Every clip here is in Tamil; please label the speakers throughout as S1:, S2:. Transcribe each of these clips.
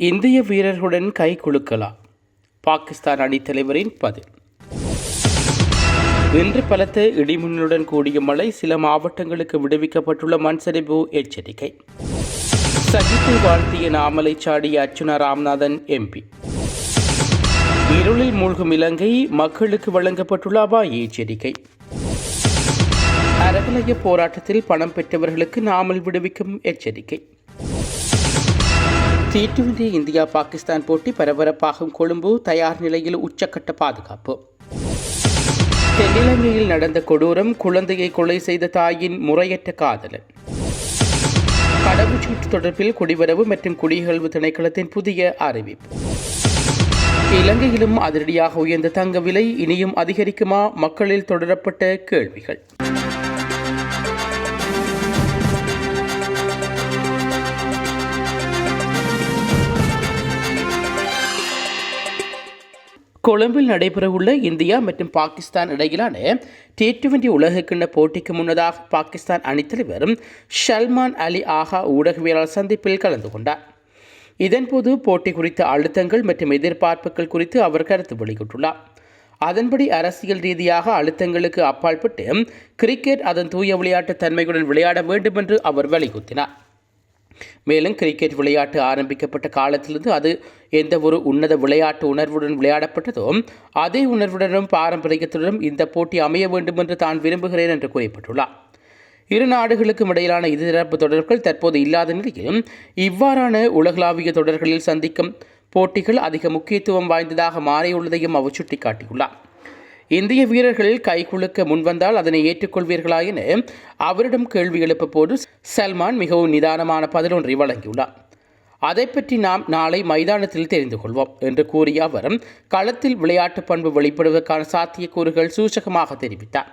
S1: இந்திய வீரர்களுடன் கை குலுக்கலாம். பாகிஸ்தான் அணித்தலைவரின் பதில். இன்று பலத்த இடிமின்னலுடன் கூடிய மழை சில மாவட்டங்களுக்கு விடுவிக்கப்பட்டுள்ள மண்சரிவு எச்சரிக்கை. சகித்து வாழ்த்திய நாமலை சாடிய அர்ச்சுனா ராம்நாதன் எம்பி. இருளில் மூழ்கும் இலங்கை மக்களுக்கு வழங்கப்பட்டுள்ள அபாய எச்சரிக்கை. அறகலைய போராட்டத்தில் பணம் பெற்றவர்களுக்கு நாமல் விடுவிக்கும் எச்சரிக்கை. டி டுவெண்டி இந்தியா பாகிஸ்தான் போட்டி பரபரப்பாகும் கொழும்பு தயார் நிலையில் உச்சக்கட்ட பாதுகாப்பு. தென்னிலங்கையில் நடந்த கொடூரம் குழந்தையை கொலை செய்த தாயின் முறையற்ற காதலன். கடவுச்சீட்டு தொடர்பில் குடிவரவு மற்றும் குடியகழ்வு திணைக்களத்தின் புதிய அறிவிப்பு. இலங்கையிலும் அதிரடியாக உயர்ந்த தங்க விலை இனியும் அதிகரிக்குமா? மக்களில் தொடரப்பட்ட கேள்விகள். கொழும்பில் நடைபெறவுள்ள இந்தியா மற்றும் பாகிஸ்தான் இடையிலான டி டுவெண்டி உலகக்கிண்ண போட்டிக்கு முன்னதாக பாகிஸ்தான் அணித்தலைவர் ஷல்மான் அலி ஆஹா ஊடகவியலாளர் சந்திப்பில் கலந்து கொண்டார். இதன்போது போட்டி குறித்த அழுத்தங்கள் மற்றும் எதிர்பார்ப்புகள் குறித்து அவர் கருத்து வெளியிட்டுள்ளார். அதன்படி அரசியல் ரீதியாக அழுத்தங்களுக்கு அப்பாற்பட்டு கிரிக்கெட் அதன் தூய விளையாட்டு தன்மையுடன் விளையாட வேண்டும் என்று அவர் வலியுறுத்தினார். மேலும் கிரிக்கெட் விளையாட்டு ஆரம்பிக்கப்பட்ட காலத்திலிருந்து அது எந்த ஒரு உன்னத விளையாட்டு உணர்வுடன் விளையாடப்பட்டதோ அதே உணர்வுடனும் பாரம்பரியத்துடனும் இந்த போட்டி அமைய வேண்டும் என்று தான் விரும்புகிறேன் என்று கூறப்பட்டுள்ளார். இரு நாடுகளுக்கும் இடையிலான இருதரப்பு தொடர்கள் தற்போது இல்லாத நிலையில் இவ்வாறான உலகளாவிய தொடர்களில் சந்திக்கும் போட்டிகள் அதிக முக்கியத்துவம் வாய்ந்ததாக மாறியுள்ளதையும் அவர் சுட்டிக்காட்டியுள்ளார். இந்திய வீரர்கள் கைகுலுக்க முன்வந்தால் அதனை ஏற்றுக்கொள்வீர்களா என அவரிடம் கேள்வி எழுப்ப போது சல்மான் மிகவும் நிதானமான பதிலொன்றை வழங்கியுள்ளார். அதை பற்றி நாம் நாளை மைதானத்தில் தெரிந்து கொள்வோம் என்று கூறிய அவர் களத்தில் விளையாட்டு பண்பு வெளிப்படுவதற்கான சாத்தியக்கூறுகள் சூசகமாக தெரிவித்தார்.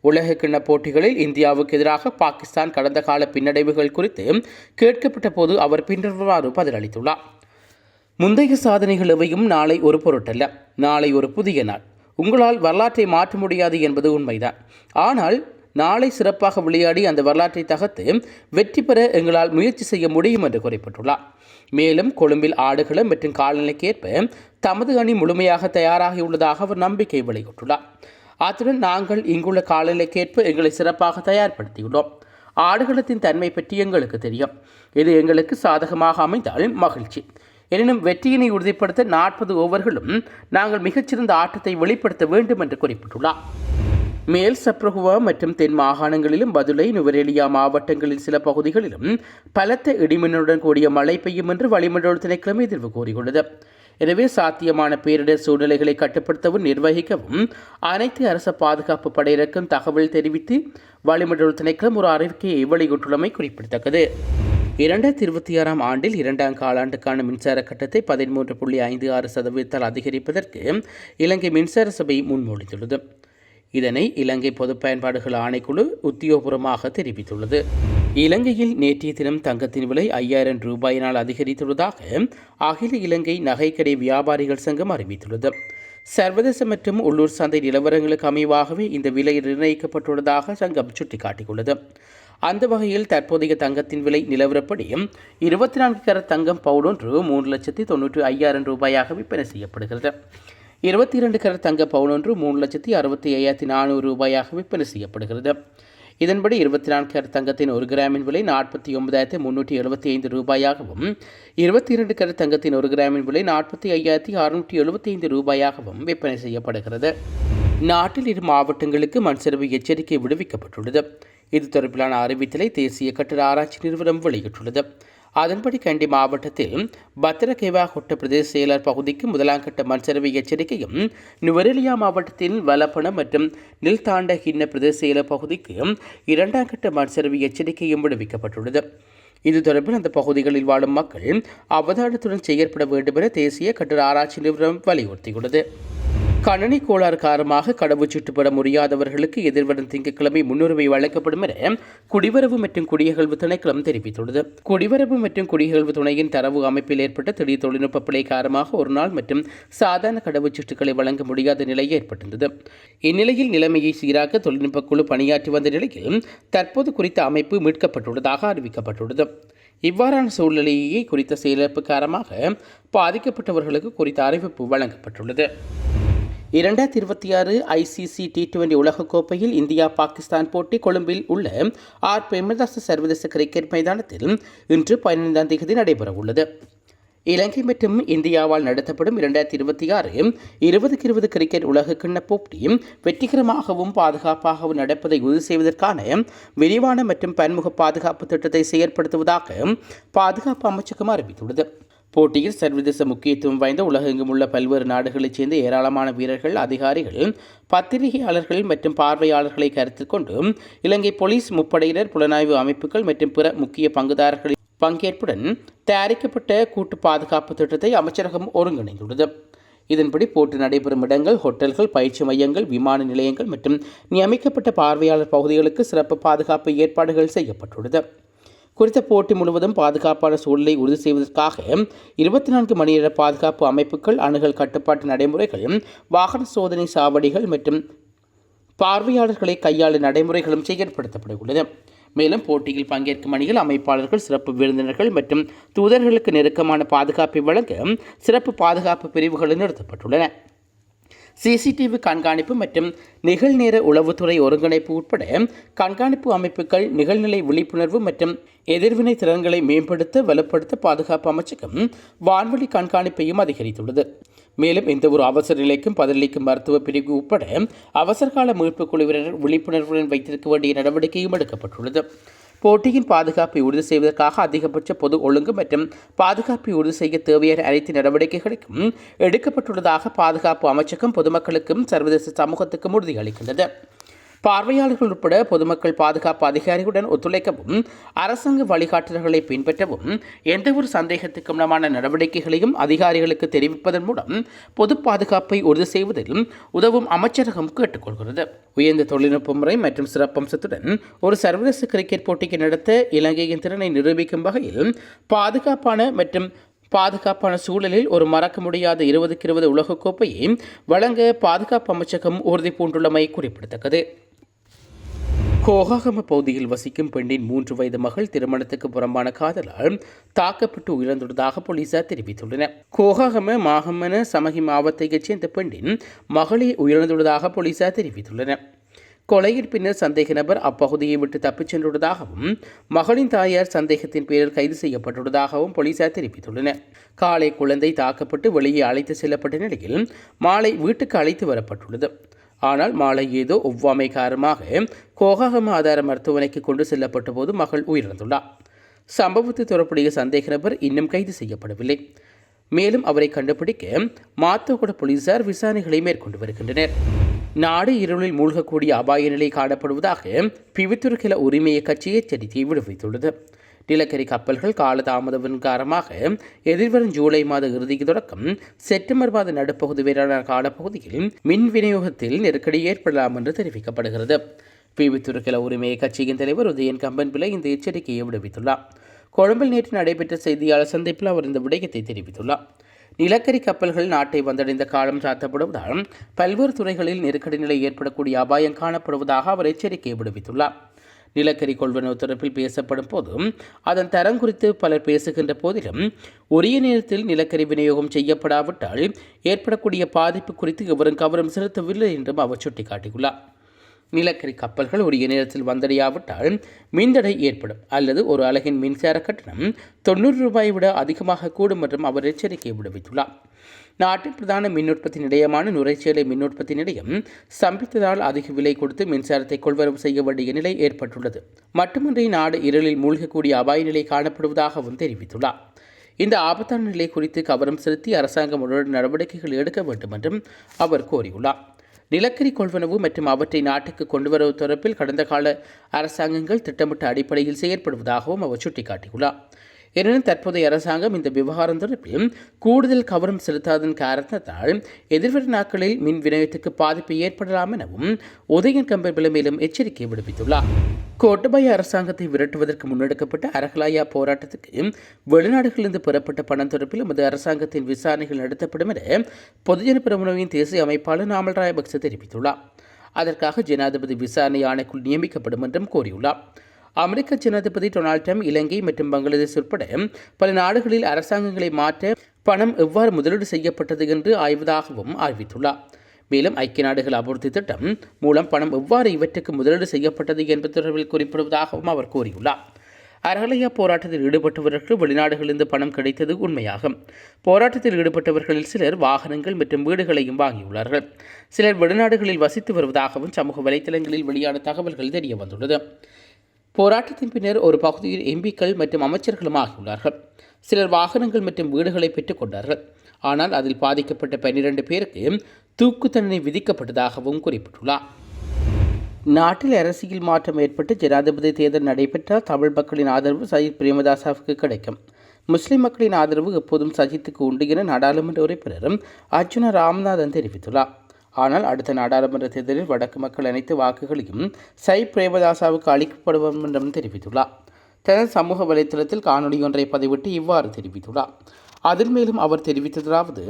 S1: உலக கிண்ண போட்டிகளில் இந்தியாவுக்கு எதிராக பாகிஸ்தான் கடந்த கால பின்னடைவுகள் குறித்து கேட்கப்பட்ட போது அவர் பின்வருமாறு பதிலளித்துள்ளார். முந்தைய சாதனைகள் எவையும் நாளை ஒரு பொருட்டல்ல. நாளை ஒரு புதிய நாள். உங்களால் வரலாற்றை மாற்ற முடியாது என்பது உண்மைதான். ஆனால் நாளை சிறப்பாக விளையாடி அந்த வரலாற்றை தகர்த்து வெற்றி பெற எங்களால் முயற்சி செய்ய முடியும் என்று குறிப்பிட்டுள்ளார். மேலும் கொழும்பில் ஆடுகளம் மற்றும் காலநிலைக்கேற்ப தமது அணி முழுமையாக தயாராகியுள்ளதாக அவர் நம்பிக்கை வெளியிட்டுள்ளார். அத்துடன் நாங்கள் இங்குள்ள காலநிலைக்கேற்ப எங்களை சிறப்பாக தயார்படுத்தியுள்ளோம். ஆடுகளத்தின் தன்மை பற்றி எங்களுக்கு தெரியும். இது எங்களுக்கு சாதகமாக அமைந்தால் மகிழ்ச்சி. எனினும் வெற்றியினை உறுதிப்படுத்த நாற்பது ஓவர்களும் நாங்கள் மிகச்சிறந்த ஆட்டத்தை வெளிப்படுத்த வேண்டும் என்று குறிப்பிட்டுள்ளார். மேல் சப்ரகுவா மற்றும் தென் மாகாணங்களிலும் பதுளை நுவரேலியா மாவட்டங்களில் சில பகுதிகளிலும் பலத்த இடிமின்னுடன் கூடிய மழை பெய்யும் என்று வளிமண்டல திணைக்கிழமை எதிர்வு கூறியுள்ளது. எனவே சாத்தியமான பேரிடர் சூழ்நிலைகளை கட்டுப்படுத்தவும் நிர்வகிக்கவும் அனைத்து அரச பாதுகாப்பு படையினருக்கும் தகவல் தெரிவித்து வளிமண்டல திணைக்களம் ஒரு அறிவிக்கையை வெளியிட்டுள்ளமை குறிப்பிடத்தக்கது. இரண்டாயிரத்தி இருபத்தி ஆறாம் ஆண்டில் இரண்டாம் காலாண்டுக்கான மின்சார கட்டத்தை பதிமூன்று புள்ளி ஐந்து ஆறு சதவீதத்தால் அதிகரிப்பதற்கு இலங்கை மின்சார சபை முன்மொழிந்துள்ளது. இதனை இலங்கை பொது பயன்பாடுகள் ஆணைக்குழு உத்தியோகபூர்வமாக தெரிவித்துள்ளது. இலங்கையில் நேற்றைய தினம் தங்கத்தின் விலை ஐயாயிரம் ரூபாயினால் அதிகரித்துள்ளதாக அகில இலங்கை நகைக்கடை வியாபாரிகள் சங்கம் அறிவித்துள்ளது. சர்வதேச மற்றும் உள்ளூர் சந்தை நிலவரங்களுக்கு அமைவாகவே இந்த விலை நிர்ணயிக்கப்பட்டுள்ளதாக சங்கம் சுட்டிக்காட்டியுள்ளது. அந்த வகையில் தற்போதைய தங்கத்தின் விலை நிலவரப்படி இருபத்தி நான்கு கரட் தங்கம் பவுடொன்று மூன்று லட்சத்தி தொண்ணூற்றி ஐயாயிரம் ரூபாயாக விற்பனை செய்யப்படுகிறது. இருபத்தி இரண்டு கரட் தங்க பவுனொன்று மூணு லட்சத்தி அறுபத்தி ஐயாயிரத்தி நானூறு ரூபாயாக விற்பனை செய்யப்படுகிறது. இதன்படி இருபத்தி நான்கு கரட் தங்கத்தின் ஒரு கிராமின் விலை நாற்பத்தி ஒன்பதாயிரத்தி முன்னூற்றி எழுபத்தி ஐந்து ரூபாயாகவும் இருபத்தி இரண்டு கரட் தங்கத்தின் ஒரு கிராமின் விலை நாற்பத்தி ஐயாயிரத்தி அறுநூற்றி எழுபத்தி ஐந்து ரூபாயாகவும் விற்பனை செய்யப்படுகிறது. நாட்டில் இரு மாவட்டங்களுக்கு மண்சரிவு எச்சரிக்கை விடுவிக்கப்பட்டுள்ளது. இது தொடர்பிலான அறிவித்தலை தேசிய கட்டிட ஆராய்ச்சி நிறுவனம் வெளியிட்டுள்ளது. அதன்படி கண்டி மாவட்டத்தில் பத்திரகேவா கொட்ட பிரதேச செயலர் பகுதிக்கு முதலாம் கட்ட மண்சரிவு எச்சரிக்கையும் நுவரெலியா மாவட்டத்தில் வலப்பணம் மற்றும் நில்தாண்ட கிண்ண பிரதேச செயலர் பகுதிக்கு இரண்டாம் கட்ட மண்சரிவு எச்சரிக்கையும் விடுவிக்கப்பட்டுள்ளது. இது தொடர்பில் அந்த பகுதிகளில் வாழும் மக்கள் அவதானத்துடன் செயற்பட வேண்டும் என தேசிய கட்டட ஆராய்ச்சி நிறுவனம் வலியுறுத்தியுள்ளது. கணனி கோளாறு காரணமாக கடவுச்சீட்டு பெற முடியாதவர்களுக்கு எதிர்வரும் திங்கட்கிழமை முன்னுரிமை வழங்கப்படும் என குடிவரவு மற்றும் குடியகழ்வு திணைக்களம் தெரிவித்துள்ளது. குடிவரவு மற்றும் குடியகழ்வு துணையின் தரவு அமைப்பில் ஏற்பட்ட திடீர் தொழில்நுட்ப பிழை காரணமாக ஒரு நாள் மற்றும் சாதாரண கடவுச்சீட்டுகளை வழங்க முடியாத நிலை ஏற்பட்டிருந்தது. இந்நிலையில் நிலைமையை சீராக்க தொழில்நுட்ப குழு பணியாற்றி வந்த நிலையில் தற்போது குறித்த அமைப்பு மீட்கப்பட்டுள்ளதாக அறிவிக்கப்பட்டுள்ளது. இவ்வாறான சூழ்நிலையே குறித்த செயலிழப்பு காரணமாக பாதிக்கப்பட்டவர்களுக்கு குறித்த அறிவிப்பு வழங்கப்பட்டுள்ளது. இரண்டாயிரத்தி இருபத்தி ஆறு ஐசிசி டி டுவெண்டி உலகக்கோப்பையில் இந்தியா பாகிஸ்தான் போட்டி கொழும்பில் உள்ள ஆர். பிரேமதாச சர்வதேச கிரிக்கெட் மைதானத்தில் இன்று பதினைந்தாம் தேதி நடைபெறவுள்ளது. இலங்கை மற்றும் இந்தியாவால் நடத்தப்படும் இரண்டாயிரத்தி இருபத்தி ஆறு இருபதுக்கு இருபது கிரிக்கெட் உலக கிண்ண போட்டி வெற்றிகரமாகவும் பாதுகாப்பாகவும் நடப்பதை உறுதி செய்வதற்கான விரிவான மற்றும் பன்முக பாதுகாப்பு திட்டத்தை செயற்படுத்துவதாக பாதுகாப்பு அமைச்சகம் அறிவித்துள்ளது. போட்டியில் சர்வதேச முக்கியத்துவம் வாய்ந்த உலகெங்கும் உள்ள பல்வேறு நாடுகளைச் சேர்ந்த ஏராளமான வீரர்கள் அதிகாரிகள் பத்திரிகையாளர்கள் மற்றும் பார்வையாளர்களை கருத்தில் கொண்டு இலங்கை போலீஸ் முப்படையினர் புலனாய்வு அமைப்புகள் மற்றும் பிற முக்கிய பங்குதாரர்களின் பங்கேற்புடன் தயாரிக்கப்பட்ட கூட்டு பாதுகாப்பு திட்டத்தை அமைச்சரகம் ஒருங்கிணைந்துள்ளது. இதன்படி போட்டி நடைபெறும் இடங்கள் ஹோட்டல்கள் பயிற்சி மையங்கள் விமான நிலையங்கள் மற்றும் நியமிக்கப்பட்ட பார்வையாளர் பகுதிகளுக்கு சிறப்பு பாதுகாப்பு ஏற்பாடுகள் செய்யப்பட்டுள்ளது. குறித்த போட்டி முழுவதும் பாதுகாப்பான சூழலை உறுதி செய்வதற்காக இருபத்தி நான்கு மணி நேர பாதுகாப்பு அமைப்புகள் அணுகல் கட்டுப்பாட்டு நடைமுறைகள் வாகன சோதனை சாவடிகள் மற்றும் பார்வையாளர்களை கையாளும் நடைமுறைகளும் செயற்படுத்தப்பட உள்ளது மேலும் போட்டியில் பங்கேற்கும் அணிகள் அமைப்பாளர்கள் சிறப்பு விருந்தினர்கள் மற்றும் தூதர்களுக்கு நெருக்கமான பாதுகாப்பை வழங்க சிறப்பு பாதுகாப்பு பிரிவுகள் நிறுத்தப்பட்டுள்ளன. சிசிடிவி கண்காணிப்பு மற்றும் நிகழ்நேர உளவுத்துறை ஒருங்கிணைப்பு உட்பட கண்காணிப்பு அமைப்புகள் நிகழ்நிலை விழிப்புணர்வு மற்றும் எதிர்வினை திறன்களை மேம்படுத்த வலுப்படுத்த பாதுகாப்பு அமைச்சகம் வான்வழி கண்காணிப்பையும் அதிகரித்துள்ளது. மேலும் எந்த ஒரு அவசர நிலைக்கும் பதிலளிக்கும் மருத்துவ பிரிவு உட்பட அவசரகால மீட்புக் குழுவினர் விழிப்புணர்வுடன் வைத்திருக்க வேண்டிய நடவடிக்கையும் எடுக்கப்பட்டுள்ளது. போட்டியின் பாதுகாப்பை உறுதி செய்வதற்காக அதிகபட்ச பொது ஒழுங்கு மற்றும் பாதுகாப்பை உறுதி செய்ய தேவையான அனைத்து நடவடிக்கைகளுக்கும் எடுக்கப்பட்டுள்ளதாக பாதுகாப்பு அமைச்சகம் பொதுமக்களுக்கும் சர்வதேச சமூகத்துக்கும் உறுதியளிக்கின்றது. பார்வையாளர்கள் உட்பட பொதுமக்கள் பாதுகாப்பு அதிகாரிகளுடன் ஒத்துழைக்கவும் அரசாங்க வழிகாட்டுதல்களை பின்பற்றவும் எந்தவொரு சந்தேகத்துக்குமான நடவடிக்கைகளையும் அதிகாரிகளுக்கு தெரிவிப்பதன் மூலம் பொது பாதுகாப்பை உறுதி செய்வதில் உதவும் அமைச்சரகம் கேட்டுக்கொள்கிறது. உயர்ந்த தொழில்நுட்ப முறை மற்றும் சிறப்பம்சத்துடன் ஒரு சர்வதேச கிரிக்கெட் போட்டிக்கு நடத்த இலங்கையின் திறனை நிரூபிக்கும் வகையில் பாதுகாப்பான மற்றும் பாதுகாப்பான சூழலில் ஒரு மறக்க முடியாத இருபதுக்கு இருபது உலகக்கோப்பையை வழங்க பாதுகாப்பு அமைச்சகம் உறுதி பூண்டுள்ளமை குறிப்பிடத்தக்கது. கோகாகம பகுதியில் வசிக்கும் பெண்ணின் மூன்று வயது மகள் திருமணத்துக்கு புறம்பான காதலால் தாக்கப்பட்டு உயிரிழந்துள்ளதாக போலீசார் தெரிவித்துள்ளனர். கோகாகம மாகமன சமகி மாவட்டத்தைச் சேர்ந்த பெண்ணின் மகளே உயிரிழந்துள்ளதாக போலீசார் தெரிவித்துள்ளனர். கொலையின் பின்னர் சந்தேக நபர் அப்பகுதியை விட்டு தப்பிச் சென்றுள்ளதாகவும் மகளின் தாயார் சந்தேகத்தின் பேரில் கைது செய்யப்பட்டுள்ளதாகவும் போலீசார் தெரிவித்துள்ளனர். காலை குழந்தை தாக்கப்பட்டு வெளியே அழைத்து செல்லப்பட்ட நிலையில் மாலை வீட்டுக்கு அழைத்து வரப்பட்டுள்ளது. ஆனால் மாலை ஏதோ ஒவ்வாமை காரணமாக கோகாகம ஆதார மருத்துவமனைக்கு கொண்டு செல்லப்பட்ட போது மகள் உயிரிழந்துள்ளார். சம்பவத்தை தொடர்புடைய சந்தேக நபர் இன்னும் கைது செய்யப்படவில்லை. மேலும் அவரை கண்டுபிடிக்க மாத்தோகுட போலீசார் விசாரணைகளை மேற்கொண்டு வருகின்றனர். நாடு இருளில் மூழ்கக்கூடிய அபாய நிலை காணப்படுவதாக பிவித்துருக்கில உரிமையை கட்சி எச்சரிக்கையை விடுவித்துள்ளது. நிலக்கரி கப்பல்கள் காலதாமதவின் காரணமாக எதிர்வரும் ஜூலை மாத இறுதிக்கு தொடக்கம் செப்டம்பர் மாத நடுப்பகுதி வரையான காலப்பகுதியில் மின் விநியோகத்தில் நெருக்கடி ஏற்படலாம் என்று தெரிவிக்கப்படுகிறது. பிவி உரிமையை கட்சியின் தலைவர் உதயன் கம்பன் பிள்ளை இந்த எச்சரிக்கையை விடுவித்துள்ளார். கொழும்பில் நேற்று நடைபெற்ற செய்தியாளர் சந்திப்பில் அவர் இந்த விடயத்தை தெரிவித்துள்ளார். நிலக்கரி கப்பல்கள் நாட்டை வந்தடைந்த காலம் சாத்தப்படுவதால் பல்வேறு துறைகளில் நெருக்கடி நிலை ஏற்படக்கூடிய அபாயம் காணப்படுவதாக அவர் எச்சரிக்கை விடுவித்துள்ளார். நிலக்கரி கொள்வனவு தொடர்பில் பேசப்படும் போதும் அதன் தரம் குறித்து பலர் பேசுகின்ற போதிலும் உரிய நேரத்தில் நிலக்கரி விநியோகம் செய்யப்படாவிட்டால் ஏற்படக்கூடிய பாதிப்பு குறித்து எவரும் கவனம் செலுத்தவில்லை என்றும் அவர் சுட்டிக்காட்டியுள்ளார். நிலக்கரி கப்பல்கள் உரிய நேரத்தில் வந்தடையாவிட்டால் மின்தடை ஏற்படும் அல்லது ஒரு அலகின் மின்சார கட்டணம் தொண்ணூறு ரூபாயை விட அதிகமாக கூடும் என்றும் அவர் எச்சரிக்கை விடுவித்துள்ளார். நாட்டின் பிரதான மின் உற்பத்தி நிலையமான நுரைச்சேலை மின் உற்பத்தி நிலையம் சம்பித்ததால் அதிக விலை கொடுத்து மின்சாரத்தை கொள்வரவு செய்ய வேண்டிய நிலை ஏற்பட்டுள்ளது. மட்டுமின்றி நாடு இருளில் மூழ்கக்கூடிய அபாய நிலை காணப்படுவதாகவும் தெரிவித்துள்ளார். இந்த ஆபத்தான நிலை குறித்து கவனம் செலுத்தி அரசாங்கம் உடனடி நடவடிக்கைகள் எடுக்க வேண்டும் என்றும் அவர் கோரியுள்ளார். நிலக்கரி கொள்வனவு மற்றும் அவற்றை நாட்டுக்கு கொண்டுவரவு தொடர்பில் கடந்த கால அரசாங்கங்கள் திட்டமிட்ட அடிப்படையில் செயற்படுவதாகவும் அவர் சுட்டிக்காட்டியுள்ளார். எனினும் தற்போதைய அரசாங்கம் இந்த விவகாரம் தொடர்பில் கூடுதல் கவனம் செலுத்தாதன் காரணத்தால் எதிர்வரும் நாட்களில் மின் விநியோகத்துக்கு பாதிப்பு ஏற்படலாம் எனவும் உதயன் கம்பெனி மேலும் எச்சரிக்கை விடுவித்துள்ளார். கோட்டபாய அரசாங்கத்தை விரட்டுவதற்கு முன்னெடுக்கப்பட்ட அரகலாயா போராட்டத்துக்கு வெளிநாடுகளிலிருந்து பெறப்பட்ட பணம் தொடர்பில் எமது அரசாங்கத்தின் விசாரணைகள் நடத்தப்படும் என பொதுஜன பிரமுனவின் தேசிய அமைப்பாளர் நாமல் ராயபக்ச தெரிவித்துள்ளார். அதற்காக ஜனாதிபதி விசாரணை ஆணைக்குள் நியமிக்கப்படும் என்றும் கோரியுள்ளார் அமெரிக்க ஜனாதிபதி டொனால்ட் ட்ரம்ப் இலங்கை மற்றும் பங்களாதேஷ் உட்பட பல நாடுகளில் அரசாங்கங்களை மாற்ற பணம் எவ்வாறு முதலீடு செய்யப்பட்டது என்று ஆய்வதாகவும் அறிவித்துள்ளார். மேலும் ஐக்கிய நாடுகள் அபிவிருத்தி திட்டம் மூலம் பணம் எவ்வாறு இவற்றுக்கு முதலீடு செய்யப்பட்டது என்பது தொடர்பில் குறிப்பிடுவதாகவும் அவர் கூறியுள்ளார். அறகலையா போராட்டத்தில் ஈடுபட்டவர்களுக்கு வெளிநாடுகளிலிருந்து பணம் கிடைத்தது உண்மையாகும். போராட்டத்தில் ஈடுபட்டவர்களில் சிலர் வாகனங்கள் மற்றும் வீடுகளையும் வாங்கியுள்ளார்கள். சிலர் வெளிநாடுகளில் வசித்து வருவதாகவும் சமூக வலைதளங்களில் வெளியான தகவல்கள் தெரிய வந்துள்ளது போராட்டத்தின் பின்னர் ஒரு பகுதியில் எம்பிக்கள் மற்றும் அமைச்சர்களும் ஆகியுள்ளார்கள். சிலர் வாகனங்கள் மற்றும் வீடுகளை பெற்றுக்கொண்டார்கள் ஆனால் அதில் பாதிக்கப்பட்ட பன்னிரண்டு பேருக்கு தூக்கு தண்டனை விதிக்கப்பட்டதாகவும் குறிப்பிட்டுள்ளார். நாட்டில் அரசியல் மாற்றம் ஏற்பட்டு ஜனாதிபதி தேர்தல் நடைபெற்றால் தமிழ் மக்களின் ஆதரவு சஜித் பிரேமதாசாவுக்கு கிடைக்கும். முஸ்லிம் மக்களின் ஆதரவு எப்போதும் சஜித்துக்கு உண்டு என நாடாளுமன்ற உறுப்பினரும் அர்ஜுன ராமநாதன் தெரிவித்துள்ளார். ஆனால் அடுத்த நாடாளுமன்ற தேர்தலில் வடக்கு மக்கள் அனைத்து வாக்குகளையும் சை பிரேமதாசாவுக்கு அளிக்கப்படும் என்றும் தெரிவித்துள்ளார். தனது சமூக வலைத்தளத்தில் காணொலி ஒன்றை பதிவிட்டு இவ்வாறு தெரிவித்துள்ளார். அதில் மேலும் அவர் தெரிவித்ததாவது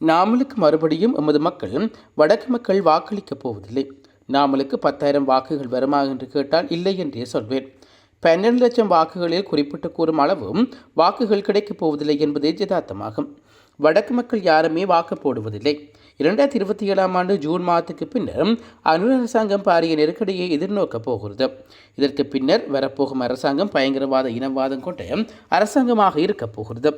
S1: நாமலுக்கு மறுபடியும் எமது மக்கள் வடக்கு மக்கள் வாக்களிக்கப் போவதில்லை. நாமலுக்கு பத்தாயிரம் வாக்குகள் வருமா என்று கேட்டால் இல்லை என்றே சொல்வேன். பன்னெண்டு லட்சம் வாக்குகளில் குறிப்பிட்டு கூறும் அளவும் வாக்குகள் கிடைக்கப் போவதில்லை என்பதே யதார்த்தமாகும். வடக்கு மக்கள் யாருமே வாக்கு போடுவதில்லை. இரண்டாயிரத்தி இருபத்தி ஏழாம் ஆண்டு ஜூன் மாதத்துக்கு பின்னர் அனுர் அரசாங்கம் பாரிய நெருக்கடியை எதிர்நோக்கப் போகிறது. இதற்கு பின்னர் வரப்போகும் அரசாங்கம் பயங்கரவாத இனவாதம் கொண்ட அரசாங்கமாக இருக்கப் போகிறது.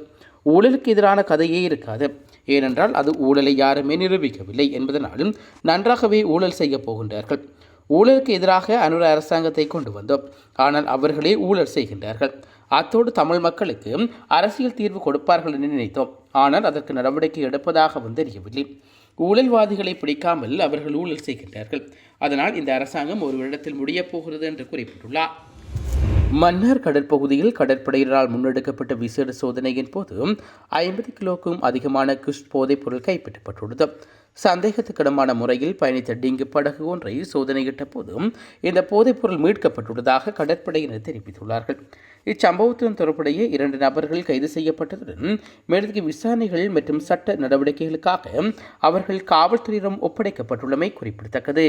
S1: ஊழலுக்கு எதிரான கதையே இருக்காது. ஏனென்றால் அது ஊழலை யாருமே நிரூபிக்கவில்லை என்பதனாலும் நன்றாகவே ஊழல் செய்யப் போகின்றார்கள். ஊழலுக்கு எதிராக அனுர அரசாங்கத்தை கொண்டு வந்தோம். ஆனால் அவர்களே ஊழல் செய்கின்றார்கள். அத்தோடு தமிழ் மக்களுக்கு அரசியல் தீர்வு கொடுப்பார்கள் என்று நினைத்தோம். ஆனால் அதற்கு நடவடிக்கை எடுப்பதாகவும் தெரியவில்லை. ஊழல்வாதிகளை பிடிக்காமல் அவர்கள் ஊழல் செய்கின்றார்கள். அதனால் இந்த அரசாங்கம் ஒரு வருடத்தில் முடியப் போகிறது என்று குறிப்பிட்டுள்ளார். மன்னார் கடற்பகுதியில் கடற்படையினரால் முன்னெடுக்கப்பட்ட விசேட சோதனையின் போது ஐம்பது கிலோக்கும் அதிகமான குஷ் போதைப் பொருள் கைப்பற்றப்பட்டுள்ளது. சந்தேகத்துக்கிடமான முறையில் பயணித்த டிங்கு படகு ஒன்றை சோதனையிட்ட போதும் இந்த போதைப்பொருள் மீட்கப்பட்டுள்ளதாக கடற்படையினர் தெரிவித்துள்ளார்கள். இச்சம்பவத்துடன் தொடர்புடைய இரண்டு நபர்கள் கைது செய்யப்பட்டதுடன் மேலதிக விசாரணைகள் மற்றும் சட்ட நடவடிக்கைகளுக்காக அவர்கள் காவல்துறையிடம் ஒப்படைக்கப்பட்டுள்ளமை குறிப்பிடத்தக்கது.